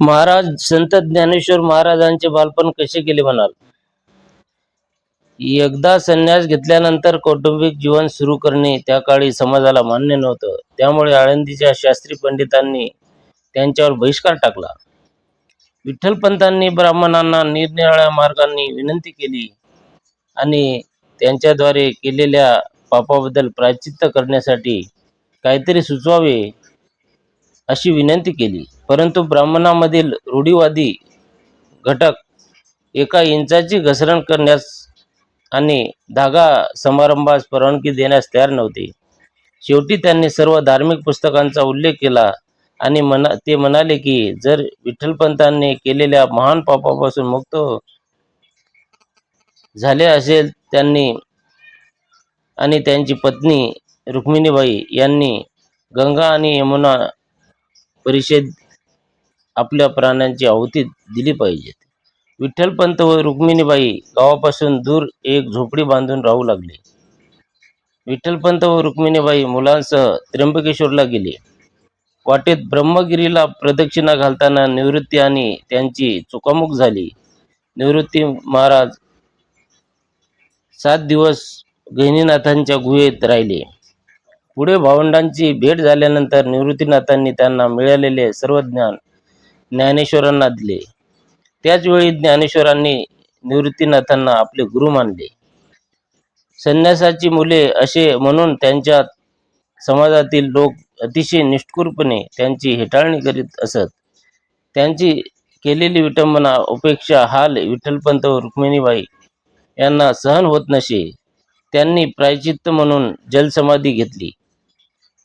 महाराज संत ज्ञानेश्वर महाराजांचे बालपण कसे गेले म्हणाल? एकदा संन्यास घेतल्यानंतर कौटुंबिक जीवन सुरू करणे त्या काळी समाजाला मान्य नव्हतं. त्यामुळे आळंदीच्या शास्त्री पंडितांनी त्यांच्यावर बहिष्कार टाकला. विठ्ठलपंतांनी ब्राह्मणांना निरनिराळ्या मार्गांनी विनंती केली आणि त्यांच्याद्वारे केलेल्या पापाबद्दल प्रायचित्त करण्यासाठी काहीतरी सुचवावे अशी विनंती केली. परंतु ब्राह्मणामधील रूढीवादी घटक एका इंचाची घसरण करण्यास आणि धागा समारंभास परवानगी देण्यास तयार नव्हते. शेवटी त्यांनी सर्व धार्मिक पुस्तकांचा उल्लेख केला आणि मना ते म्हणाले की जर विठ्ठलपंतांनी केलेल्या महान पापापासून मुक्त झाले असेल त्यांनी आणि त्यांची पत्नी रुक्मिणीबाई यांनी गंगा आणि यमुना परिषद आपल्या प्राण्यांची आहुती दिली पाहिजे. विठ्ठलपंत व रुक्मिणीबाई गावापासून दूर एक झोपडी बांधून राहू लागले. विठ्ठलपंत व रुक्मिणीबाई मुलांसह त्र्यंबकेश्वरला गेले. वाटेत ब्रह्मगिरीला प्रदक्षिणा घालताना निवृत्ती आणि त्यांची चुकामुक झाली. निवृत्ती महाराज सात दिवस गहिनीनाथांच्या गुहेत राहिले. पुढे भावंडांची भेट झाल्यानंतर निवृत्तीनाथांनी त्यांना मिळालेले सर्व ज्ञान ज्ञानेश्वरांना दिले. त्याचवेळी ज्ञानेश्वरांनी निवृत्तीनाथांना आपले गुरु मानले. संन्यासाची मुले असे म्हणून त्यांच्या समाजातील लोक अतिशय निष्ठुरपणे त्यांची हेटाळणी करीत असत. त्यांची केलेली विटंबना उपेक्षा हाल विठ्ठलपंत व रुक्मिणीबाई यांना सहन होत नसे. त्यांनी प्रायचित्त म्हणून जलसमाधी घेतली.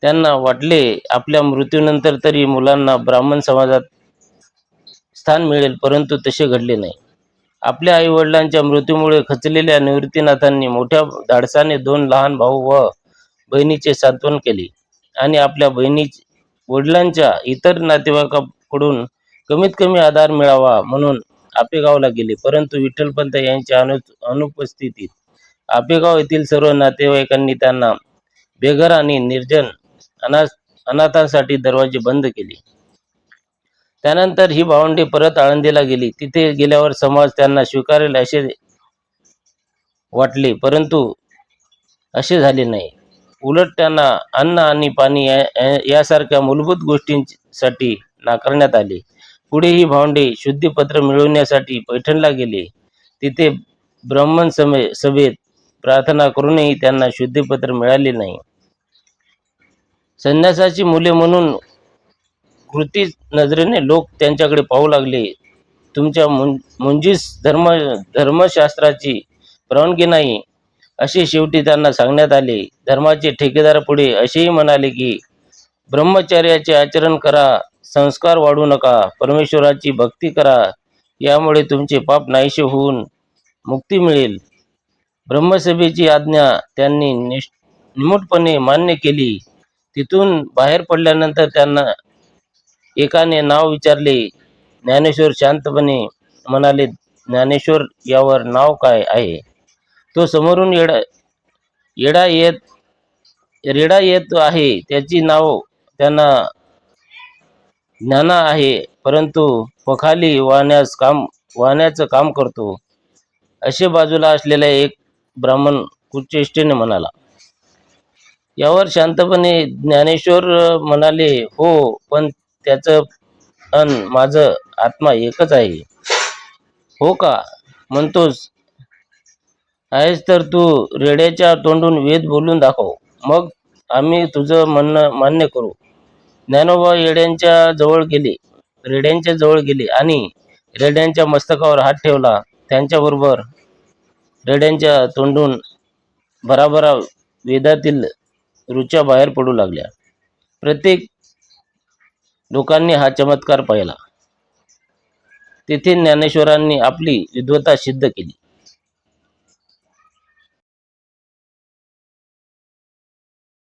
त्यांना वाटले आपल्या मृत्यूनंतर तरी मुलांना ब्राह्मण समाजात स्थान मिळेल परंतु तसे घडले नाही. आपल्या आईवडिलांच्या मृत्यूमुळे खचलेल्या निवृत्तीनाथांनी मोठ्या धाडसाने दोन लहान भाऊ व बहिणीचे सांत्वन केले आणि आपल्या बहिणी वडिलांच्या इतर नातेवाईकाकडून कमीत कमी आधार मिळावा म्हणून आपेगावला गेले. परंतु विठ्ठलपंत यांच्या अनु अनुपस्थितीत आपेगाव येथील सर्व नातेवाईकांनी त्यांना बेघर आणि निर्जन अनाथ अनाथांसाठी दरवाजे बंद केले. त्यानंतर ही भावंडे परत आळंदीला गेली. तिथे गेल्यावर समाज त्यांना स्वीकारेल असे वाटले परंतु असे झाले नाही. उलट त्यांना अन्न आणि पाणी यासारख्या मूलभूत गोष्टींसाठी नाकारण्यात आले. पुढे ही भावंडे शुद्धीपत्र मिळवण्यासाठी पैठणला गेले. तिथे ब्राह्मण समे सभेत प्रार्थना करूनही त्यांना शुद्धीपत्र मिळाले नाही. संन्यासाची मुले म्हणून कृती नजरेने लोक त्यांच्याकडे पाहू लागले. तुमच्या मुं मुंजीस धर्म धर्मशास्त्राची परवानगी नाही असे शेवटी त्यांना सांगण्यात आले. धर्माचे ठेकेदार पुढे असेही म्हणाले की ब्रह्मचर्याचे आचरण करा संस्कार वाढू नका परमेश्वराची भक्ती करा यामुळे तुमचे पाप नाहीसे होऊन मुक्ती मिळेल. ब्रह्मसभेची आज्ञा त्यांनी निष्ठ निमूटपणे मान्य केली. तिथून बाहेर पडल्यानंतर त्यांना एकाने नाव विचारले ज्ञानेश्वर शांतपणे म्हणाले ज्ञानेश्वर यावर नाव काय आहे? तो समोरून येडा येडा येत रेडा येत आहे त्याची नाव त्यांना ज्ञाना आहे परंतु पखाली वाहण्यास काम वाहण्याचं काम करतो. असे बाजूला असलेला एक ब्राह्मण कुचेष्टेने म्हणाला यावर शांतपणे ज्ञानेश्वर म्हणाले हो पण त्याचं अन माझं आत्मा एकच आहे. हो का? म्हणतोस. आहेस तर तू रेड्याच्या तोंडून वेद बोलून दाखव. मग आम्ही तुझं म्हणणं मान्य करू. ज्ञानोबा येड्यांच्या जवळ गेले. रेड्यांच्या जवळ गेले आणि रेड्यांच्या मस्तकावर हात ठेवला. त्यांच्याबरोबर रेड्यांच्या तोंडून भराभरा वेदातील रुच्या बाहेर पडू लागल्या. प्रत्येक लोकांनी हा चमत्कार पाहिला. तेथे ज्ञानेश्वरांनी आपली विद्वत्ता सिद्ध केली.